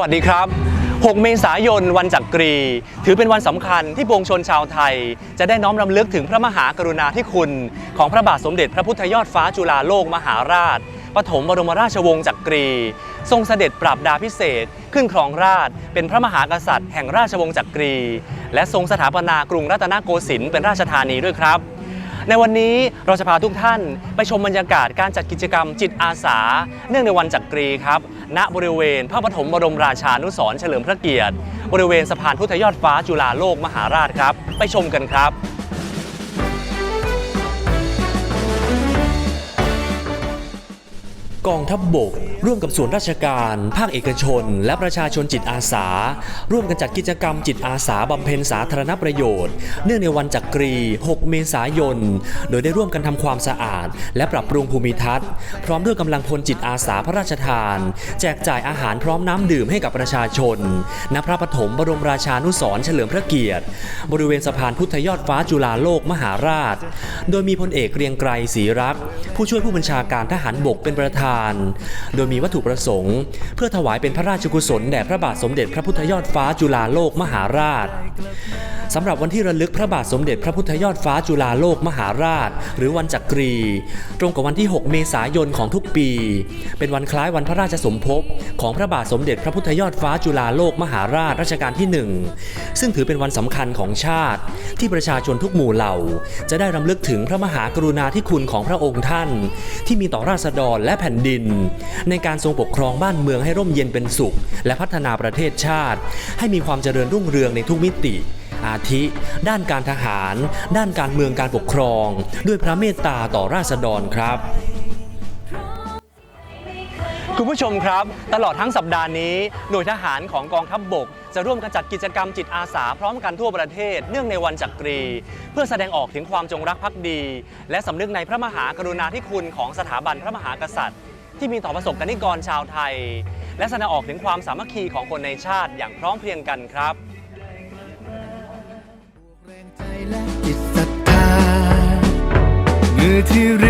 วัสดีครับ 6 เมษายน วันจักรี ถือเป็นวันสำคัญที่ปวงชนชาวไทย จะได้น้อมรำลึกถึงพระมหากรุณาธิคุณ ของพระบาทสมเด็จพระพุทธยอดฟ้าจุฬาโลกมหาราช ปฐมบรมราชวงศ์จักรี ทรงเสด็จปราบดาพิเศษ ขึ้นครองราช เป็นพระมหากษัตริย์แห่งราชวงศ์จักรี และทรงสถาปนากรุงรัตนโกสินทร์เป็นราชธานีด้วยครับ ในวันนี้เราจะพาทุกท่านไปชมบรรยากาศการจัดกิจกรรมจิตอาสา เนื่องในวันจักรีครับ ณบริเวณพระปฐมบรมราชานุสรเฉลิมพระเกียรติ บริเวณสะพานพุทธยอดฟ้าจุฬาโลกมหาราชครับ ไปชมกันครับ กองทัพบบก ร่วมกับส่วนราชการ ภาคเอกชน และประชาชนจิตอาสา ร่วมกันจัดกิจกรรมจิตอาสาบำเพ็ญสาธารณประโยชน์ เนื่องในวันจักรี 6 เมษายน โดยได้ร่วมกันทำความสะอาด และปรับปรุงภูมิทัศน์ พร้อมด้วยกำลังพลจิตอาสาพระราชทาน แจกจ่ายอาหารพร้อมน้ำดื่มให้กับประชาชน ณ พระปฐมบรมราชานุสรเฉลิมพระเกียรติ บริเวณสะพานพุทธยอดฟ้าจุฬาโลกมหาราช โดยมีพลเอกเกรียงไกรศรีรัก ผู้ช่วยผู้บัญชาการทหารบกเป็นประธานโดยมีวัตถุประสงค์ เพื่อถวายเป็นพระราชกุศลแด่พระบาทสมเด็จพระพุทธยอดฟ้าจุฬาโลกมหาราชสำหรับวันที่ระลึกพระบาทสมเด็จพระพุทธยอดฟ้าจุฬาโลกมหาราช หรือวันจักรี ตรงกับวันที่ 6 เมษายนของทุกปี เป็นวันคล้ายวันพระราชสมภพของพระบาทสมเด็จพระพุทธยอดฟ้าจุฬาโลกมหาราชรัชกาลที่ 1 ซึ่งถือเป็นวันสำคัญของชาติ ที่ประชาชนทุกหมู่เหล่า จะได้รำลึกถึงพระมหากรุณาธิคุณของพระองค์ท่าน ที่มีต่อราษฎรและแผ่นดิน ในการทรงปกครองบ้านเมืองให้ร่มเย็นเป็นสุข และพัฒนาประเทศชาติ ให้มีความเจริญรุ่งเรืองในทุกมิติ อาทิ ด้านการทหาร ด้านการเมืองการปกครอง ด้วยพระเมตตาต่อราษฎรครับ คุณผู้ชมครับ ตลอดทั้งสัปดาห์นี้ หน่วยทหารของกองทัพบบก จะร่วมกันจัดกิจกรรมจิตอาสาพร้อมกันทั่วประเทศ เนื่องในวันจักรี เพื่อแสดงออกถึงความจงรักภักดี และสำนึกในพระมหากรุณาธิคุณของสถาบันพระมหากษัตริย์ ที่มีต่อประสบกนิกรชาวไทย และแสดงออกถึงความสามัคคีของคนในชาติอย่างพร้อมเพรียงกันครับมือที่ริม